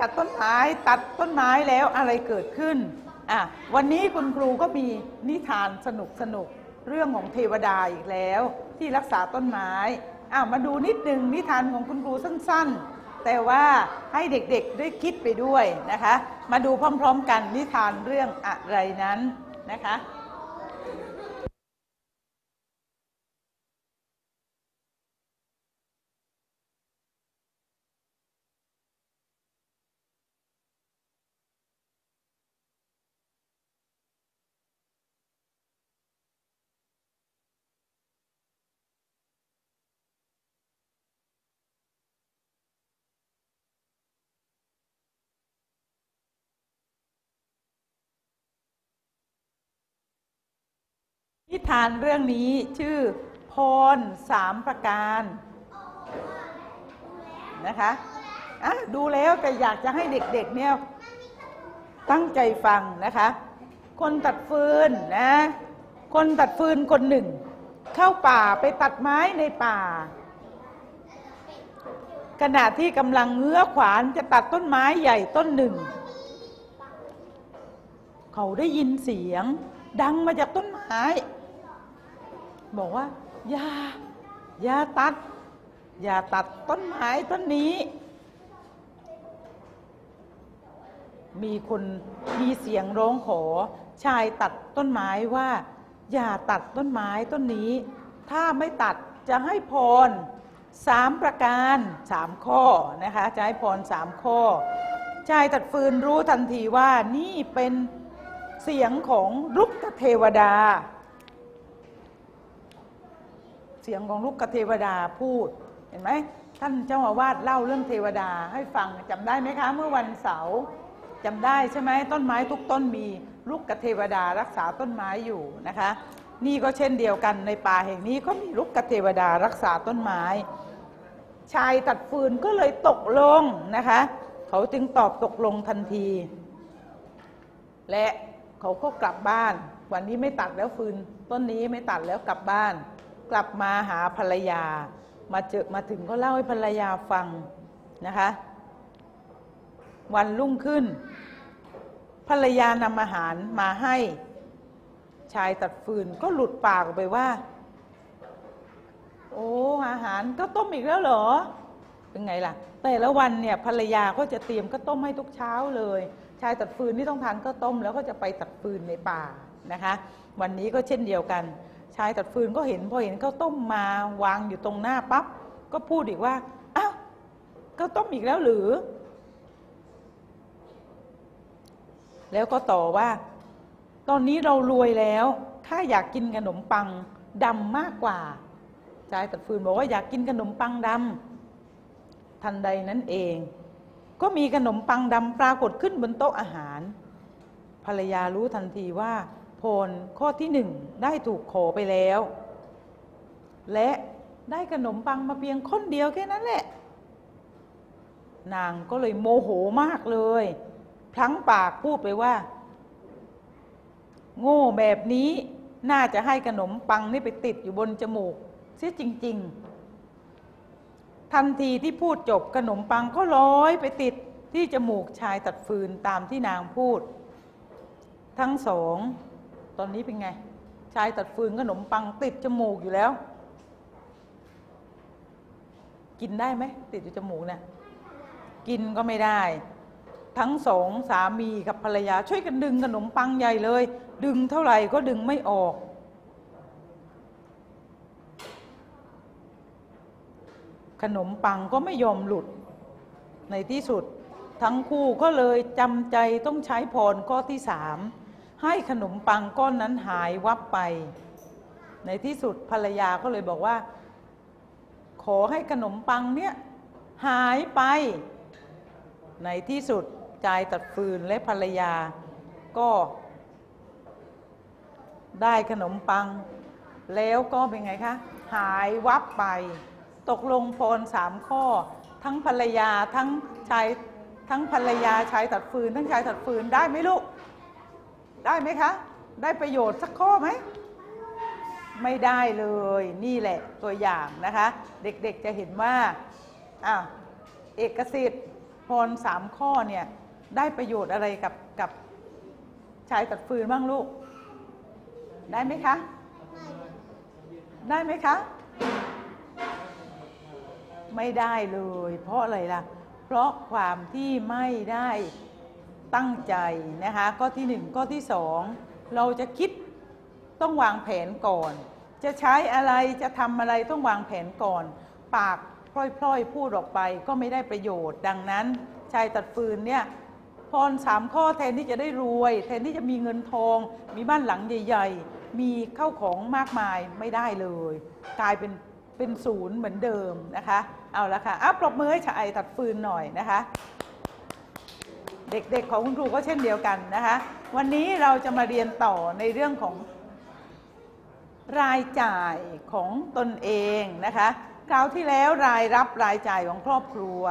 ตัดต้นไม้ตัดต้นไม้แล้วอะไรเกิดขึ้นอะวันนี้คุณครูก็มีนิทานสนุกสนุกเรื่องของเทวดาอีกแล้ว ที่รักษาต้นไม้อะมาดูนิดนึงนิทานของคุณครูสั้นๆ แต่ว่าให้เด็กๆได้คิดไปด้วยนะคะ มาดูพร้อมๆกันนิทานเรื่องอะไรนั้นนะคะ นิทานเรื่องนี้ชื่อพรสามประการนะคะอะดูแล้วแต่อยากจะให้เด็กๆเนี่ยตั้งใจฟังนะคะ คนตัดฟืนนะคนตัดฟืนคนหนึ่ง เข้าป่าไปตัดไม้ในป่า ขณะที่กำลังเงื้อขวานจะตัดต้นไม้ใหญ่ต้นหนึ่ง เขาได้ยินเสียงดังมาจากต้นไม้ บอกว่า อย่า อย่าตัด อย่าตัดต้นไม้ต้นนี้ มีคนมีเสียงร้องขอ ชายตัดต้นไม้ว่า อย่าตัดต้นไม้ต้นนี้ ถ้าไม่ตัดจะให้พรสามประการสามข้อนะคะจะให้พรสามข้อ ชายตัดฟืนรู้ทันทีว่านี่เป็นเสียงของรุกเทวดา เสียงของลูกกเทวดาพูดเห็นไหมท่านเจ้าอาวาสเล่าเรื่องเทวดาให้ฟังจำได้ไหมคะ เมื่อวันเสาร์จำได้ใช่ไหมต้นไม้ทุกต้นมีลูกกเทวดารักษาต้นไม้อยู่นะคะ นี่ก็เช่นเดียวกันในป่าแห่งนี้ก็มีลูกกเทวดารักษาต้นไม้ ชายตัดฟืนก็เลยตกลงนะคะ เขาจึงตอบตกลงทันที และเขาก็กลับบ้าน วันนี้ไม่ตัดแล้วฟืนต้นนี้ไม่ตัดแล้วกลับบ้าน กลับมาหาภรรยา มาเจอมาถึงก็เล่าให้ภรรยาฟังนะคะ วันรุ่งขึ้น ภรรยานำอาหารมาให้ ชายตัดฟืนก็หลุดปากออกไปว่า โอ้อาหารก็ต้มอีกแล้วเหรอ เป็นไงล่ะ แต่ละวันเนี่ยภรรยาก็จะเตรียมก็ต้มให้ทุกเช้าเลย ชายตัดฟืนที่ต้องทานก็ต้มแล้วก็จะไปตัดฟืนในป่านะคะ วันนี้ก็เช่นเดียวกัน ชายตัดฟืนก็เห็นพอเห็นข้าวต้มมาวางอยู่ตรงหน้าปั๊บก็พูดอีกว่าอ้าวข้าวต้มอีกแล้วหรือ แล้วก็ต่อว่า ตอนนี้เรารวยแล้วข้าอยากกินขนมปังดำมากกว่าชายตัดฟืนบอกว่าอยากกินขนมปังดำทันใดนั้นเอง ก็มีขนมปังดำปรากฏขึ้นบนโต๊ะอาหาร ภรรยารู้ทันทีว่า พลข้อที่หนึ่งได้ถูกขอไปแล้ว และได้ขนมปังมาเพียงคนเดียวแค่นั้นแหละ นางก็เลยโมโหมากเลย พลั้งปากพูดไปว่า โง่แบบนี้น่าจะให้ขนมปังนี่ไปติดอยู่บนจมูกเสียจริง ๆ ทันทีที่พูดจบขนมปังก็ลอยไปติดที่จมูกชายตัดฟืนตามที่นางพูด ทั้งสอง ตอนนี้เป็นไง ชายตัดฟืนขนมปังติดจมูกอยู่แล้ว กินได้ไหมติดอยู่จมูกเนะี่ยกินก็ไม่ได้ ทั้งสองสามีกับภรรยาช่วยกันดึงขนมปังใหญ่เลย ดึงเท่าไหร่ก็ดึงไม่ออกขนมปังก็ไม่ยอมหลุด ในที่สุด ทั้งคู่ก็เลยจำใจต้องใช้พรข้อที่สาม ให้ขนมปังก้อนนั้นหายวับไป ในที่สุดภรรยาก็เลยบอกว่า ขอให้ขนมปังเนี่ยหายไป ในที่สุดจายตัดฟืนและภรรยา ก็ ได้ขนมปัง แล้วก็เป็นไงคะ หายวับไป ตกลงพรสามข้อ ทั้งภรรยาทั้งชายทั้งภรรยาชายตัดฟืน ทั้งชายตัดฟืนได้ไหมลูก ได้ไหมคะ ได้ประโยชน์สักข้อไหม ไม่ได้เลยนี่แหละตัวอย่างนะคะ เด็กๆจะเห็นว่าอ้าวเอกสิทธิ์พรสามข้อเนี่ยได้ประโยชน์อะไรกับกับชายตัดฟืนบ้างลูก ได้ไหมคะ ได้ไหมคะ ไม่ได้เลย เพราะอะไรล่ะ เพราะความที่ไม่ได้ ตั้งใจนะคะข้อที่หนึ่งข้อที่สองเราจะคิดต้องวางแผนก่อน จะใช้อะไรจะทำอะไรต้องวางแผนก่อน ปากพล่อยๆ พูดออกไปก็ไม่ได้ประโยชน์ ดังนั้นชายตัดฟืนเนี่ยพรสามข้อแทนที่จะได้รวย แทนที่จะมีเงินทอง มีบ้านหลังใหญ่ ๆ มีเข้าของมากมายไม่ได้เลย กลายเป็นเป็นศูนย์เหมือนเดิมนะคะ เอาละค่ะอะปรบมือให้ชายตัดฟืนหน่อยนะคะ เด็กๆของคุณครูก็เช่นเดียวกันนะคะ วันนี้เราจะมาเรียนต่อในเรื่องของรายจ่ายของตนเองนะคะ คราวที่แล้วรายรับรายจ่ายของครอบครัว